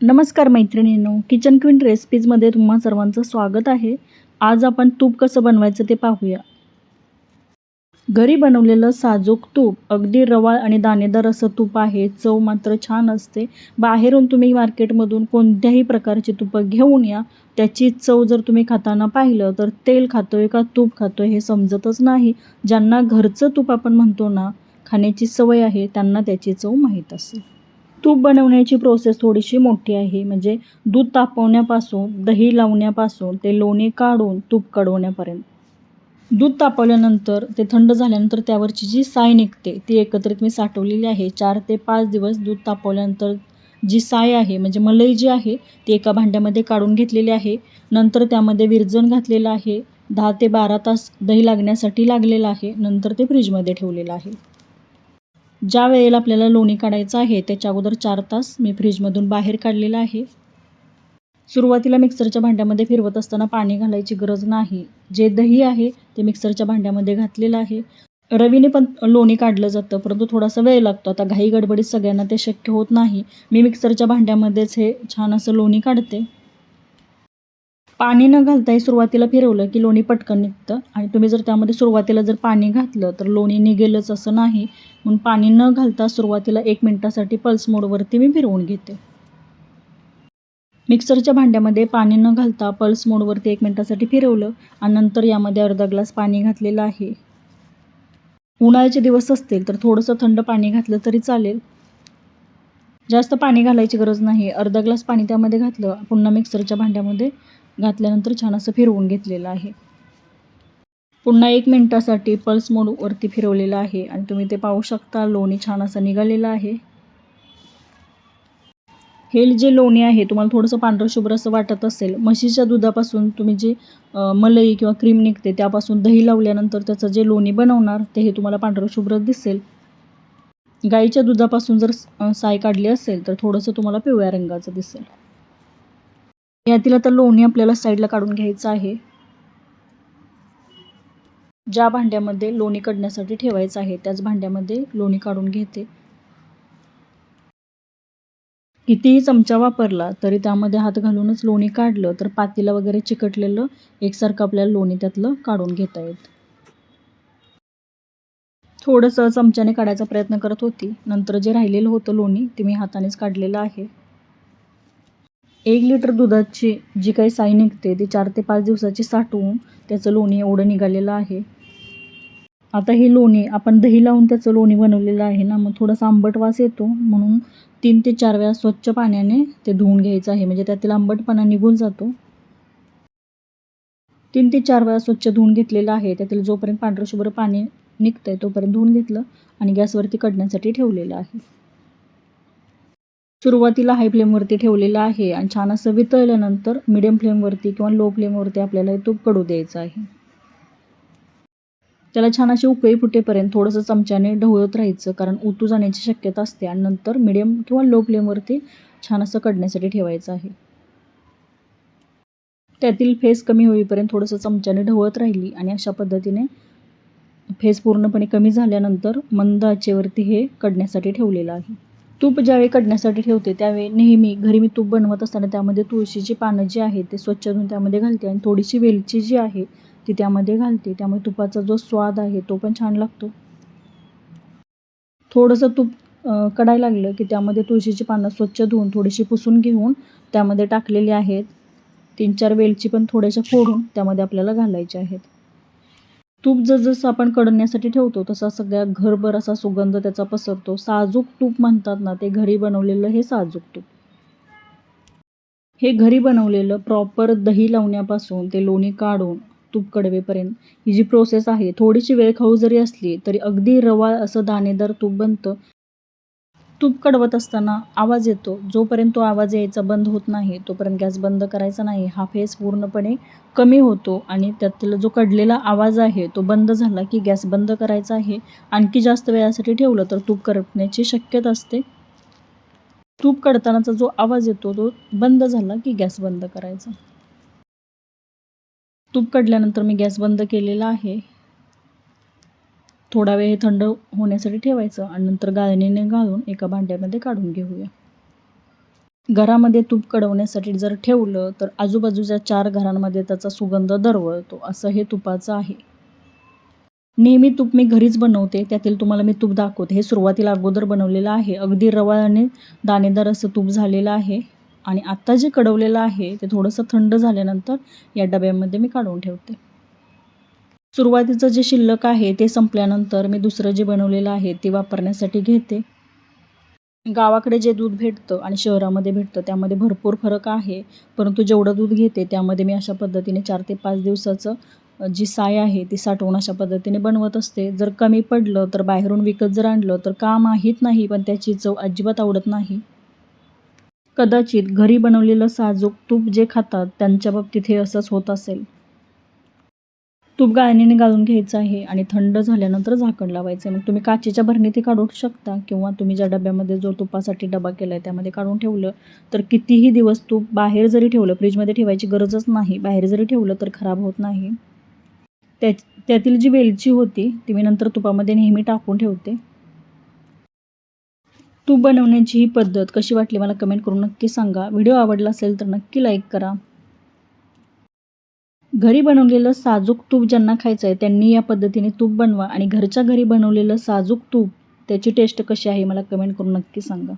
नमस्कार मैत्रिणींनो kitchen queen रेसिपीजमध्ये तुम्हा सर्वांचं स्वागत आहे. आज आपण तूप कसं बनवायचं ते पाहूया. घरी बनवलेलं साजूक तूप अगदी रवाळ आणि दाणेदार असं तूप आहे चव मात्र छान असते. बाहेरून तुम्ही मार्केटमधून कोणत्याही प्रकारची तुपं घेऊन या त्याची चव जर तुम्ही खाताना पाहिलं तर तेल खातोय का तूप खातोय हे समजतच नाही. ज्यांना घरचं तूप आपण म्हणतो ना खाण्याची सवय आहे त्यांना त्याची चव माहीत असेल. तूप बनवण्याची प्रोसेस थोडीशी मोठी आहे. म्हणजे दूध तापवण्यापासून दही लावण्यापासून ते लोणी काढून तूप कडवण्यापर्यंत. दूध तापवल्यानंतर ते थंड झाल्यानंतर त्यावरची जी साय निघते ती एकत्रित मी साठवलेली आहे. चार ते पाच दिवस दूध तापवल्यानंतर जी साय आहे म्हणजे मलई जी आहे ती एका भांड्यामध्ये काढून घेतलेली आहे. नंतर त्यामध्ये विरजण घातलेलं आहे. दहा ते बारा तास दही लागण्यासाठी लागलेलं आहे. नंतर ते फ्रीजमध्ये ठेवलेलं आहे. ज्या वेळेला आपल्याला लोणी काढायचं आहे त्याच्या अगोदर चार तास मी फ्रीजमधून बाहेर काढलेलं आहे. सुरुवातीला मिक्सरच्या भांड्यामध्ये फिरवत असताना पाणी घालायची गरज नाही. जे दही आहे ते मिक्सरच्या भांड्यामध्ये घातलेलं आहे. रवीने पण लोणी काढलं जातं परंतु थोडासा वेळ लागतो. आता घाई गडबडीत सगळ्यांना ते शक्य होत नाही. मी मिक्सरच्या भांड्यामध्येच हे छान असं लोणी काढते. पाणी न घालताही सुरुवातीला फिरवलं की लोणी पटकन निघतं. आणि तुम्ही जर त्यामध्ये सुरुवातीला जर पाणी घातलं तर लोणी निघेलच असं नाही. म्हणून पाणी न घालता सुरुवातीला एक मिनटासाठी पल्स मोडवरती मी फिरवून घेते. मिक्सरच्या भांड्यामध्ये पाणी न घालता पल्स मोडवरती एक मिनटासाठी फिरवलं आणि नंतर यामध्ये अर्धा ग्लास पाणी घातलेलं आहे. उन्हाळ्याचे दिवस असतील तर थोडंसं थंड पाणी घातलं तरी चालेल. जास्त पाणी घालायची गरज नाही. अर्धा ग्लास पाणी त्यामध्ये घातलं पुन्हा मिक्सरच्या भांड्यामध्ये घातल्यानंतर छान असं फिरवून घेतलेलं आहे. पुन्हा एक मिनटासाठी पल्स मोडवरती फिरवलेलं आहे आणि तुम्ही ते पाहू शकता लोणी छान असं निघालेलं आहे. हे जे लोणी आहे तुम्हाला थोडंसं पांढरं शुभ्र असं वाटत असेल म्हशीच्या दुधापासून तुम्ही जे मलई किंवा क्रीम निघते त्यापासून दही लावल्यानंतर त्याचं जे लोणी बनवणार ते हे तुम्हाला पांढरं शुभ्र दिसेल. गाईच्या दुधापासून जर साय काढली असेल तर थोडंसं तुम्हाला पिवळ्या रंगाचं दिसेल. यातील आता लोणी आपल्याला साईडला काढून घ्यायचं आहे. ज्या भांड्यामध्ये लोणी काढण्यासाठी ठेवायचं आहे त्याच भांड्यामध्ये लोणी काढून घेते. कितीही चमचा वापरला तरी त्यामध्ये हात घालूनच लोणी काढलं तर पातीला वगैरे चिकटलेलं एकसारखं आपल्याला लोणी त्यातलं काढून घेता येत. थोडंसं चमच्याने काढायचा प्रयत्न करत होती. नंतर जे राहिलेलं होतं लोणी ते मी हातानेच काढलेलं आहे. एक लिटर दुधाची जी काही साई निघते ती चार ते पाच दिवसाची साठवून त्याचं लोणी एवढं निघालेलं आहे. आता ही लोणी आपण दही लावून त्याचं लोणी बनवलेलं आहे ना मग थोडासा आंबट वास येतो म्हणून तीन ते चार वेळा स्वच्छ पाण्याने ते धुवून घ्यायचं आहे. म्हणजे त्यातील आंबटपणा निघून जातो. तीन ते चार वेळा स्वच्छ धुवून घेतलेलं आहे. त्यातील जोपर्यंत पांढरं शुभ्र पाणी निघतं आहे तोपर्यंत धुवून घेतलं आणि गॅसवरती कडण्यासाठी ठेवलेलं आहे. सुरुवातीला हाय फ्लेमवरती ठेवलेलं आहे आणि छान असं वितळल्यानंतर मिडियम फ्लेमवरती किंवा लो फ्लेमवरती आपल्याला हे तूप कडू द्यायचं आहे. त्याला छान अशी उकळी फुटेपर्यंत थोडंसं चमच्याने ढवळत राहायचं कारण उतू जाण्याची शक्यता असते आणि नंतर मिडियम किंवा लो फ्लेमवरती छान असं कडण्यासाठी ठेवायचं आहे. त्यातील फेस कमी होईपर्यंत थोडंसं चमच्याने ढवळत राहिली आणि अशा पद्धतीने फेस पूर्णपणे कमी झाल्यानंतर मंद आचेवरती हे कडण्यासाठी ठेवलेलं आहे. तूप ज्यावेळी कडण्यासाठी ठेवते त्यावेळी नेहमी घरी मी तूप बनवत असताना त्यामध्ये तुळशीची पानं जी आहेत ते स्वच्छ धुवून त्यामध्ये घालते आणि थोडीशी वेलची जी आहे ती त्यामध्ये घालते. त्यामुळे तुपाचा जो स्वाद आहे तो पण छान लागतो. थोडंसं तूप कडायला लागलं की त्यामध्ये तुळशीची पानं स्वच्छ धुवून थोडीशी पुसून घेऊन त्यामध्ये टाकलेली आहेत. तीन चार वेलची पण थोड्याशा फोडून त्यामध्ये आपल्याला घालायच्या आहेत. तूप जसं आपण कडण्यासाठी ठेवतो तसा सगळ्या घरभर असा सुगंध त्याचा पसरतो. साजूक तूप म्हणतात ना ते घरी बनवलेलं हे साजूक तूप. हे घरी बनवलेलं प्रॉपर दही लावण्यापासून ते लोणी काढून तूप कडवेपर्यंत ही जी प्रोसेस आहे थोडीशी वेळ खाऊ जरी असली तरी अगदी रवाळ असं दाणेदार तूप बनतं. तूप कडवत असताना आवाज येतो. जोपर्यंत तो आवाज यायचा बंद होत नाही तोपर्यंत गॅस बंद करायचा नाही. हा फेस पूर्णपणे कमी होतो आणि त्यातला जो कडलेला आवाज आहे तो बंद झाला की गॅस बंद करायचा आहे. आणखी जास्त वेळासाठी ठेवलं तर तूप करपण्याची शक्यता असते. तूप कडतानाचा जो आवाज येतो तो बंद झाला की गॅस बंद करायचा. तूप कडल्यानंतर मी गॅस बंद केलेला आहे. थोडा वेळ हे थंड होण्यासाठी ठेवायचं आणि नंतर गाळणीने गाळून एका भांड्यामध्ये काढून घेऊया. घरामध्ये तूप कडवण्यासाठी जर ठेवलं तर आजूबाजूच्या चार घरांमध्ये त्याचा सुगंध दरवळतो असं हे तुपाचं आहे. नेहमी तूप मी घरीच बनवते त्यातील तुम्हाला मी तूप दाखवते. हे सुरुवातीला अगोदर बनवलेलं आहे. अगदी रवाळाने दाणेदार असं तूप झालेलं आहे आणि आत्ता जे कडवलेलं आहे ते थोडंसं थंड झाल्यानंतर या डब्यामध्ये मी काढून ठेवते. सुरुवातीचं जे शिल्लक आहे ते संपल्यानंतर मी दुसरं जे बनवलेलं आहे ते वापरण्यासाठी घेते. गावाकडे जे दूध भेटतं आणि शहरामध्ये भेटतं त्यामध्ये भरपूर फरक आहे. परंतु जेवढं दूध घेते त्यामध्ये मी अशा पद्धतीने चार ते पाच दिवसाचं जी साय आहे ती साठवून अशा पद्धतीने बनवत असते. जर कमी पडलं तर बाहेरून विकत जर आणलं तर का माहीत नाही पण त्याची चव अजिबात आवडत नाही. कदाचित घरी बनवलेलं साजूक तूप जे खातात त्यांच्या बाबतीत हे असंच होत असेल. तूप गाळणीने गाळून घ्यायचं आहे आणि थंड झाल्यानंतर झाकण लावायचं आहे. मग तुम्ही काचेच्या भरणीत काढू शकता किंवा तुम्ही ज्या डब्यामध्ये जो तुपासाठी डबा केला आहे त्यामध्ये काढून ठेवलं तर कितीही दिवस तूप बाहेर जरी ठेवलं फ्रीजमध्ये ठेवायची गरजच नाही. बाहेर जरी ठेवलं तर खराब होत नाही. त्या त्यातील जी वेलची होती ती मी नंतर तुपामध्ये नेहमी टाकून ठेवते. तूप बनवण्याची ही पद्धत कशी वाटली मला कमेंट करून नक्की सांगा. व्हिडिओ आवडला असेल तर नक्की लाईक करा. घरी बनवलेलं साजूक तूप ज्यांना खायचं आहे त्यांनी या पद्धतीने तूप बनवा. आणि घरच्या घरी बनवलेलं साजूक तूप त्याची टेस्ट कशी आहे मला कमेंट करून नक्की सांगा.